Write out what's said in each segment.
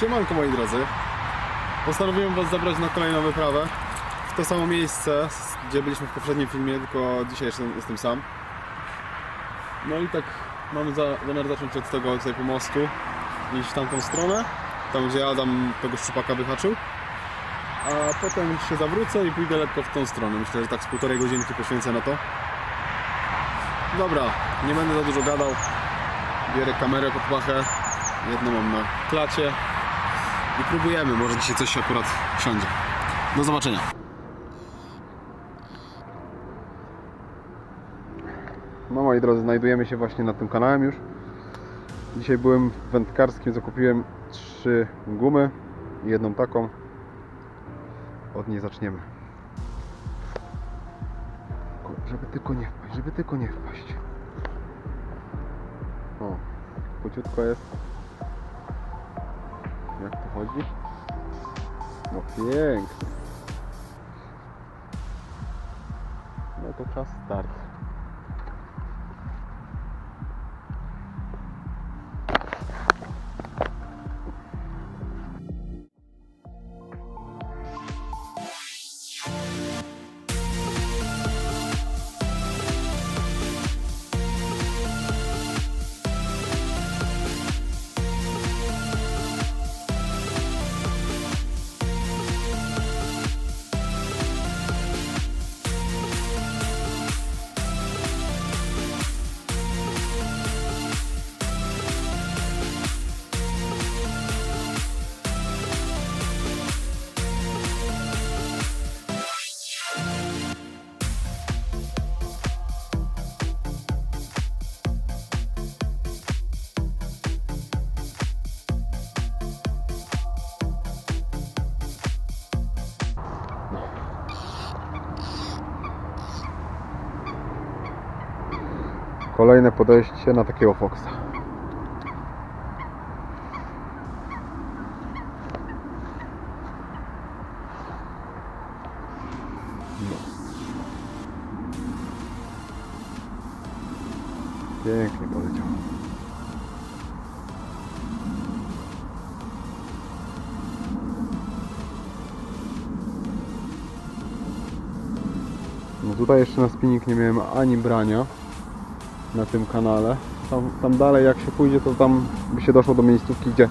Siemanko moi drodzy. Postanowiłem Was zabrać na kolejną wyprawę. W to samo miejsce, gdzie byliśmy w poprzednim filmie, tylko dzisiaj jestem, jestem sam. No i tak mamy za, zamiar zacząć od tego tutaj pomostu, iść w tamtą stronę, tam gdzie Adam tego szczupaka wyhaczył. A potem się zawrócę i pójdę lekko w tą stronę. Myślę, że tak z półtorej godzinki poświęcę na to. Dobra, nie będę za dużo gadał. Bierę kamerę pod pachę. Jedną mam na klacie. I próbujemy, może dzisiaj coś się akurat siądzie. Do zobaczenia. No moi drodzy, znajdujemy się właśnie nad tym kanałem już. Dzisiaj byłem w wędkarskim, zakupiłem trzy gumy i jedną taką. Od niej zaczniemy. Żeby tylko nie wpaść, żeby tylko nie wpaść. O, płyciutko jest. Jak to chodzi? No pięknie. No to czas start. Kolejne podejście na takiego Foxa. Pięknie poleciał. No tutaj jeszcze na spinning nie miałem ani brania na tym kanale. Tam, tam dalej jak się pójdzie, to tam by się doszło do miejscówki, gdzie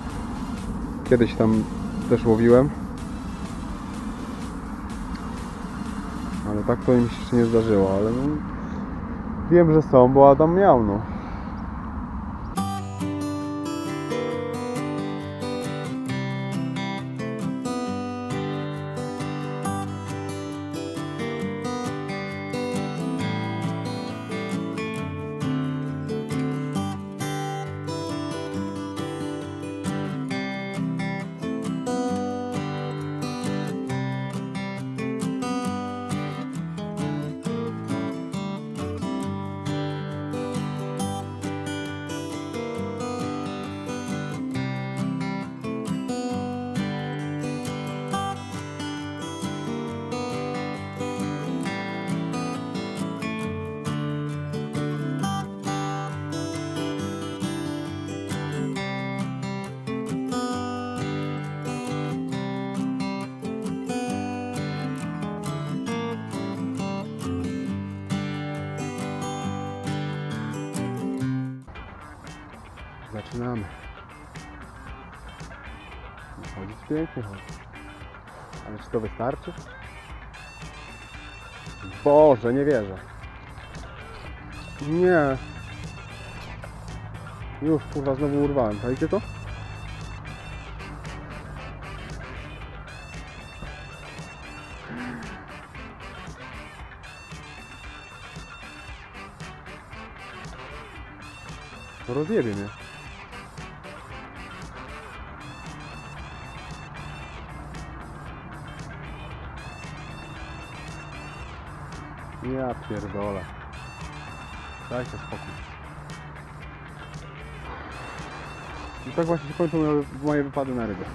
kiedyś tam też łowiłem. Ale tak to mi się nie zdarzyło, ale no, wiem, że są, bo Adam miał, no. Zaczynamy. Chodzić pięknie chodzi. Ale czy to wystarczy? Boże, nie wierzę. Nie. Już kurwa znowu urwałem. Czajcie to? Rozjebie mnie. Ja pierdolę. Dajcie spokój. I tak właśnie się kończą moje- wypady na rybę.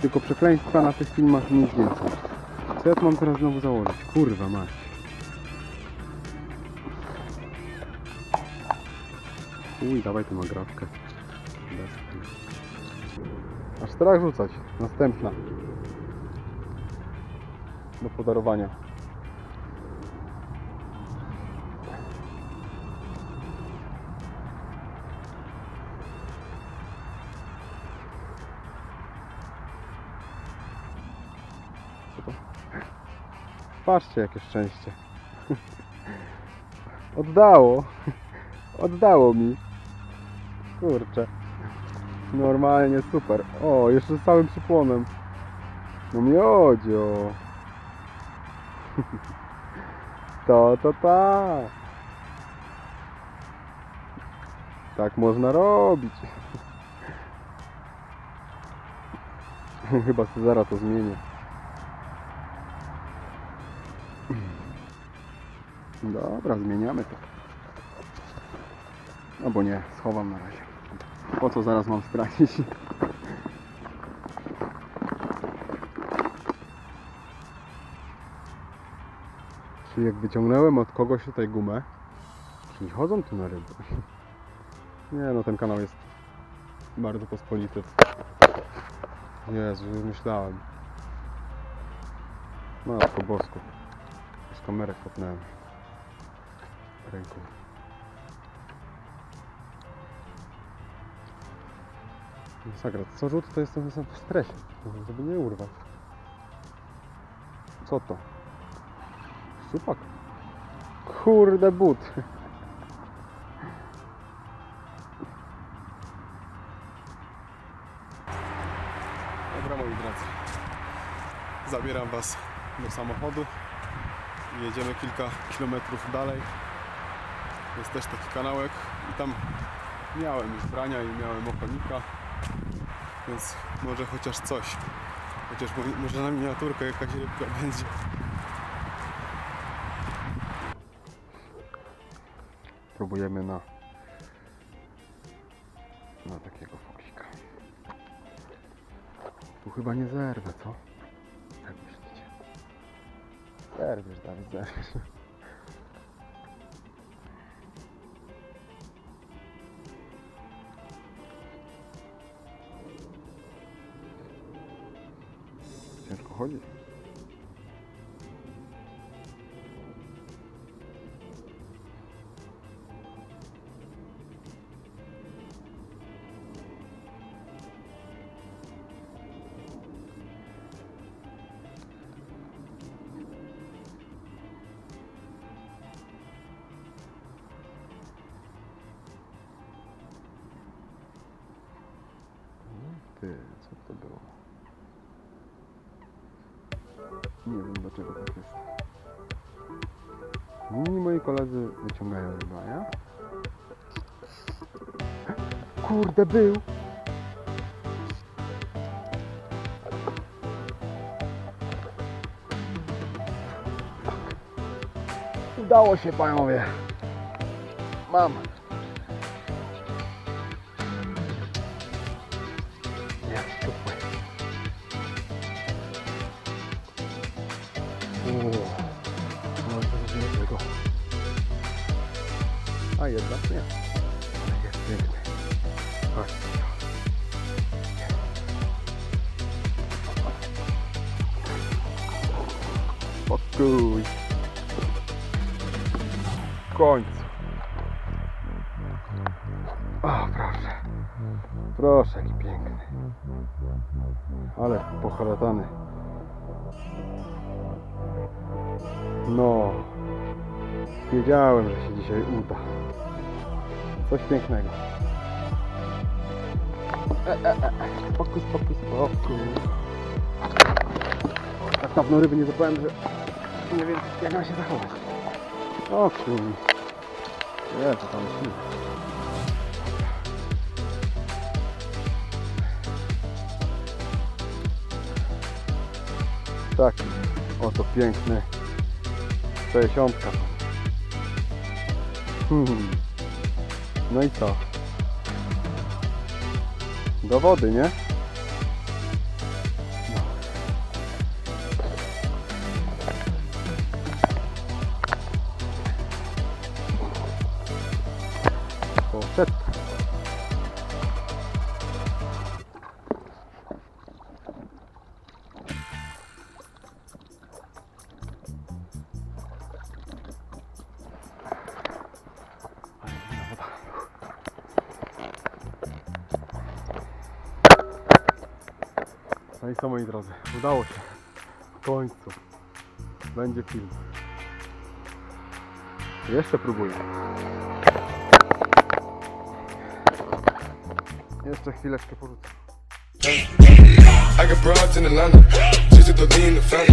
Tylko przekleństwa na tych filmach nic więcej. Co ja tu mam teraz znowu założyć? Kurwa mać. Uj, dawaj tę nagrabkę. Aż strach rzucać. Następna. Do podarowania. To? Patrzcie jakie szczęście. Oddało. Oddało mi. Kurczę. Normalnie super. O, jeszcze z całym przypłonem. No miodzio. To, to tak. Tak można robić. Chyba sobie zaraz to zmienię. Dobra, zmieniamy to. Albo nie, schowam na razie. Po co zaraz mam stracić? Czyli jak wyciągnąłem od kogoś tutaj gumę, czyli chodzą tu na ryby. Nie no, ten kanał jest bardzo pospolity. Jezu, już myślałem. Matko bosku. Z kamerę kopnąłem. Ręką. Masakra, co rzut to jestem sam w stresie, żeby nie urwać. Co to? Szczupak? Kurde but. Dobra moi drodzy. Zabieram was do samochodu jedziemy kilka kilometrów dalej. Jest też taki kanałek i tam miałem już i miałem okonika, więc może chociaż coś. Chociaż mo- może na miniaturkę jakaś rybka będzie. Próbujemy na na takiego foksika. Tu chyba nie zerwę, co? Jak myślicie? Zerwiesz, Dawid, zerwiesz. Nie wiem dlaczego tak jest. Inni moi koledzy wyciągają ryba, ja? Kurde, był! Udało się, panowie! Mam! To jest tego. A jednak nie. Ale Jest piękny. Spokój. W. O, proszę. Proszę, jaki piękny. Ale poharatany. No. Wiedziałem, że się dzisiaj uda. Coś pięknego. E, e, e. e. Spokój, spokój, spokój. Tak dawno ryby nie zapałem, że nie wiem jak mam się zachować. O kurde. Nie, to tam siły. Taki oto piękny 60. Hmm. No i co? Do wody, nie? No i co moi drodzy, udało się. W końcu. Będzie film. Jeszcze próbuję. Jeszcze chwileczkę porzucę. I got broads in Atlanta, to the family.